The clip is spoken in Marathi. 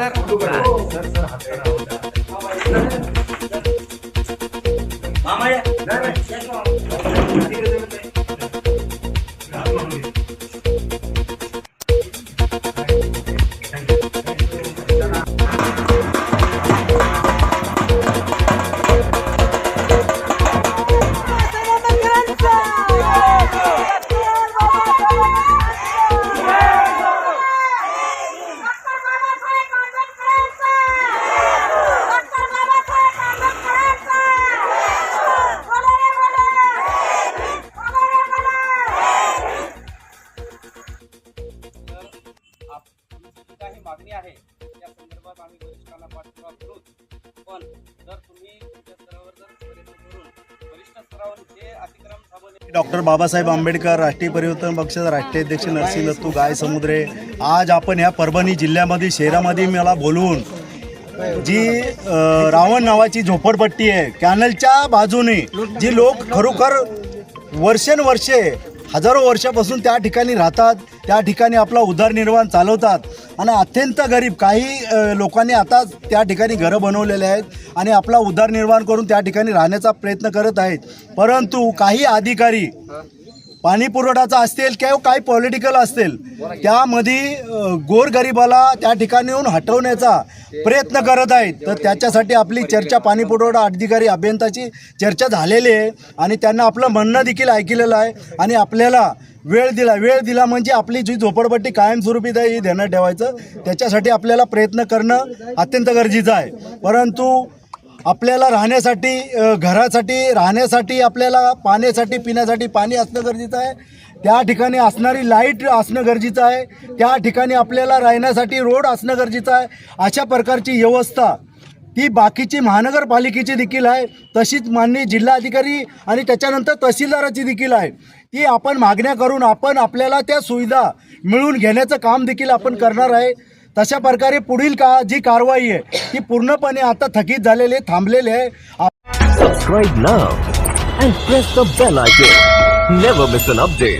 तर काही मागणी आहे. त्या संदर्भात आम्ही वरिष्ठांना पाठपुरावा करू पण जर तुम्ही तुमच्या स्तरावर जर प्रयत्न करून वरिष्ठ स्तरावर जे अतिक्रम थांबवणे डॉक्टर बाबासाहेब आंबेडकर राष्ट्रीय परिवर्तन पक्षाचे राष्ट्रीय अध्यक्ष नरसिंह दत्तू गाय समुद्रे. आज आपण या परभणी जिल्ह्यामध्ये शहरामध्ये मला बोलवून जी रावण नावाची झोपडपट्टी आहे कॅनलच्या बाजूने जी लोक खरोखर वर्षेन वर्षे हजारो वर्षापासून त्या ठिकाणी राहतात त्या ठिकाणी आपला उदरनिर्वाह चालवतात. आणि अत्यंत गरीब काही लोकांनी आता त्या ठिकाणी घरं बनवलेले आहेत आणि आपला उदरनिर्वाह करून त्या ठिकाणी राहण्याचा प्रयत्न करत आहेत. परंतु काही अधिकारी पाणी पुरवठाचा असतील किंवा काही पॉलिटिकल असतील त्यामध्ये गोरगरिबाला त्या ठिकाणी येऊन हटवण्याचा प्रयत्न करत आहेत. तर त्याच्यासाठी आपली चर्चा पाणी पुरवठा अधिकारी अभियंताची चर्चा झालेली आहे आणि त्यांना आपलं म्हणणं देखील ऐकलेलं आहे आणि आपल्याला वेळ दिला. वेळ दिला म्हणजे आपली जी झोपडपट्टी कायमस्वरूपी आहे ही ध्यानात ठेवायचं. त्याच्यासाठी आपल्याला प्रयत्न करणं अत्यंत गरजेचं आहे. परंतु आपल्याला राहण्यासाठी घरासाठी राहण्यासाठी आपल्याला पाण्यासाठी पिण्यासाठी पाणी असणं गरजेचं आहे. त्या ठिकाणी असणारी लाइट असणं गरजेचं आहे. त्या ठिकाणी आपल्याला राहण्यासाठी रोड असणं गरजेचं आहे. अशा प्रकारची व्यवस्था ती बाकीची महानगरपालिकेची देखील आहे. तशीच माननीय जिल्हाधिकारी आणि त्याच्यानंतर तहसीलदाराची देखील आहे. ती आपण मागण्या करून आपण आपल्याला त्या सुविधा मिळवून घेण्याचं काम देखील आपण करणार आहे. तशा प्रकारे पुढील का जी कारवाई आहे ती पूर्णपणे आता थकीत झालेले आहे. थांबलेले आहे वाईट ना गो मिसन अफ डे